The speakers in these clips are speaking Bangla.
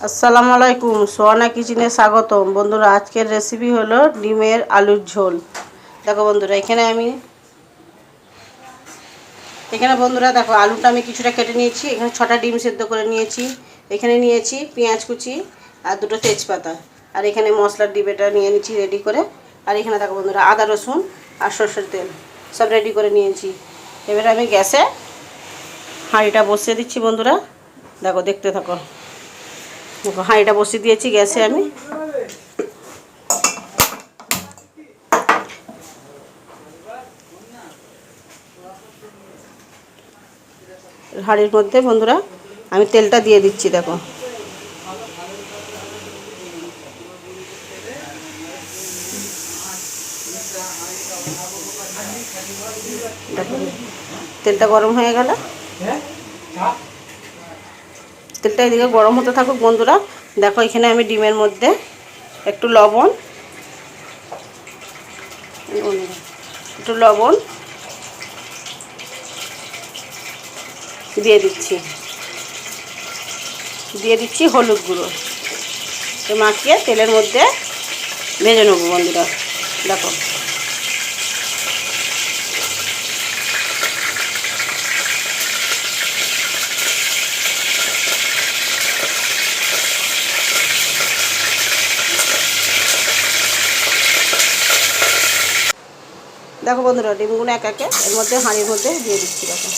আসসালামু আলাইকুম, সোয়ানা কিচেনে স্বাগতম। বন্ধুরা, আজকের রেসিপি হলো ডিমের আলুর ঝোল। দেখো বন্ধুরা, এখানে আমি এখানে বন্ধুরা, দেখো, আলুটা আমি কিছুটা কেটে নিয়েছি। এখানে ছটা ডিম সেদ্ধ করে নিয়েছি। এখানে নিয়েছি পেঁয়াজ কুচি আর দুটো তেজপাতা। আর এখানে মশলার ডিবেটা নিয়ে নিয়েছি রেডি করে। আর এখানে দেখো বন্ধুরা, আদা, রসুন আর সর্ষের তেল সব রেডি করে নিয়েছি। এবারে আমি গ্যাসে হাঁড়িটা বসিয়ে দিচ্ছি বন্ধুরা। দেখো, দেখতে থাকো। হাঁড়িটা বসিয়ে দিয়েছি গ্যাসে আমি। হাঁড়ির মধ্যে বন্ধুরা, আমি তেলটা দিয়ে দিচ্ছি, দেখো। দেখো, তেলটা গরম হয়ে গেল। তেলটা এদিকে গরম হতে থাকুক, বন্ধুরা। দেখো, এখানে আমি ডিমের মধ্যে একটু লবণ একটু লবণ দিয়ে দিচ্ছি। দিয়ে দিচ্ছি হলুদ গুঁড়ো। মাখিয়ে তেলের মধ্যে ভেজে নেব, বন্ধুরা। দেখো। দেখো বন্ধুরা, ডিমগুলো এক একে, এর মধ্যে হাঁড়ির মধ্যে দিয়ে দিচ্ছি, দেখো।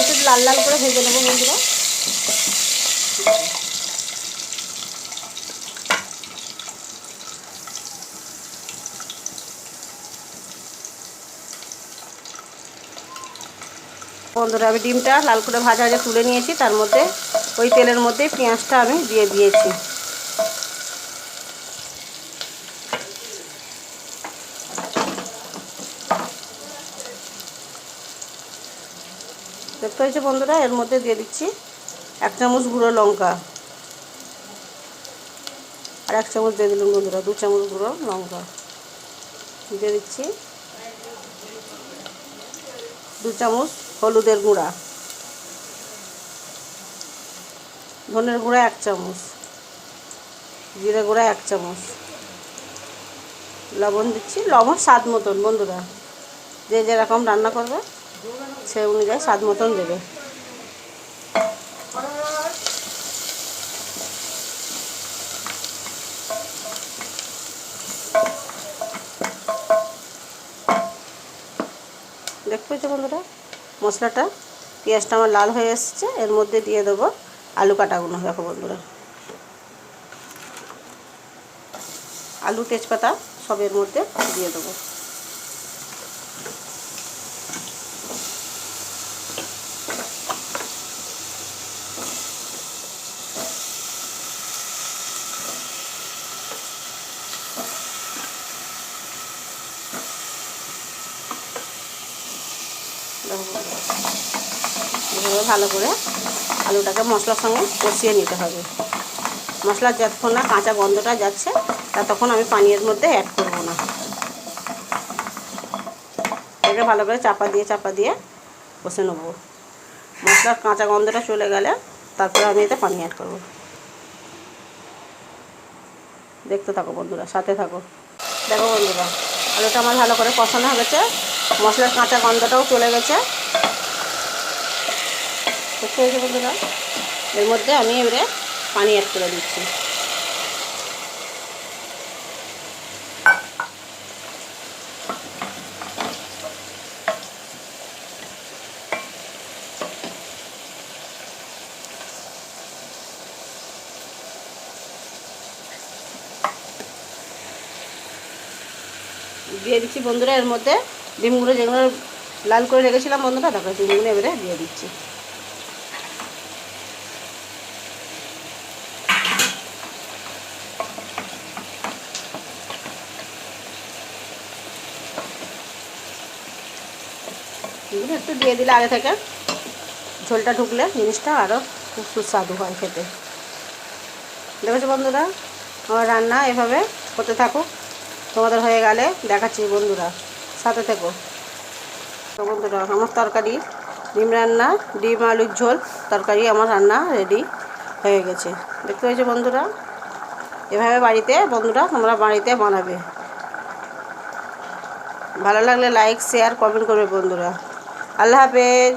একটু লাল লাল করে ভেজে নেব বন্ধুরা। বন্ধুরা, আমি ডিমটা লাল করে ভাজা ভাজা তুলে নিয়েছি। তার মধ্যে ওই তেলের মধ্যে পেঁয়াজটা আমি দিয়ে দিয়েছি। দেখতে হয়েছে বন্ধুরা, এর মধ্যে দিয়ে দিচ্ছি এক চামচ গুঁড়ো লঙ্কা। আর এক চামচ দিয়ে দিলাম বন্ধুরা, দু চামচ গুঁড়ো লঙ্কা। দিয়ে দিচ্ছি দু চামচ হলুদের গুঁড়া। ধনের গুঁড়া এক চামচ। জিরে গুঁড়া এক চামচ। লবণ দিচ্ছি। লবণ স্বাদ মতন, বন্ধুরা। যে যেরকম রান্না করবে, সে অনুযায়ী স্বাদ মতন দেবে। দেখতে পেয়েছ বন্ধুরা? মশলাটা, পেঁয়াজটা আমার লাল হয়ে এসছে, এর মধ্যে দিয়ে দেবো আলু কাটাগুলো দেখো বন্ধুরা। আলু, তেজপাতা সবের মধ্যে দিয়ে দেবো। এভাবে ভালো করে আলুটাকে মশলার সঙ্গে কষিয়ে নিতে হবে। মশলা যতক্ষণ না কাঁচা গন্ধটা যাচ্ছে, ততক্ষণ আমি পানীয়ের মধ্যে অ্যাড করব না। এটাকে ভালো করে চাপা দিয়ে চাপা দিয়ে কষে নেব। মশলার কাঁচা গন্ধটা চলে গেলে তারপরে আমি এতে পানি অ্যাড করব। দেখতে থাকো বন্ধুরা, সাথে থাকো। দেখো বন্ধুরা, আলুটা আমার ভালো করে কষানো হয়েছে মশলার কাঁচা গন্ধটাও চলে গেছে। দেখতে হয়েছে বন্ধুরা। এর মধ্যে আমি এবারে পানি অ্যাড করে দিচ্ছি। দিয়ে দিচ্ছি বন্ধুরা, এর মধ্যে ডিমগুলো যেগুলো লাল করে রেখেছিলাম বন্ধুরা দেখো ডিমগুলো এবারে দিয়ে দিচ্ছি। এগুলো একটু দিয়ে দিলে আগে থেকে ঝোলটা ঢুকলে জিনিসটা আরও খুব সুস্বাদু হয় খেতে। দেখেছ বন্ধুরা? আমার রান্না এভাবে হতে থাকুক। তোমাদের হয়ে গেলে দেখাচ্ছি বন্ধুরা। সাথে থেকো। তো বন্ধুরা, আমার তরকারি, ডিম রান্না, ডিম আলুর ঝোল, তরকারি, আমার রান্না রেডি হয়ে গেছে। দেখতে পেয়েছ বন্ধুরা? এভাবে বাড়িতে বন্ধুরা তোমরা বাড়িতে বানাবে। ভালো লাগলে লাইক শেয়ার কমেন্ট করবে বন্ধুরা। আল্লাহ হাফেজ।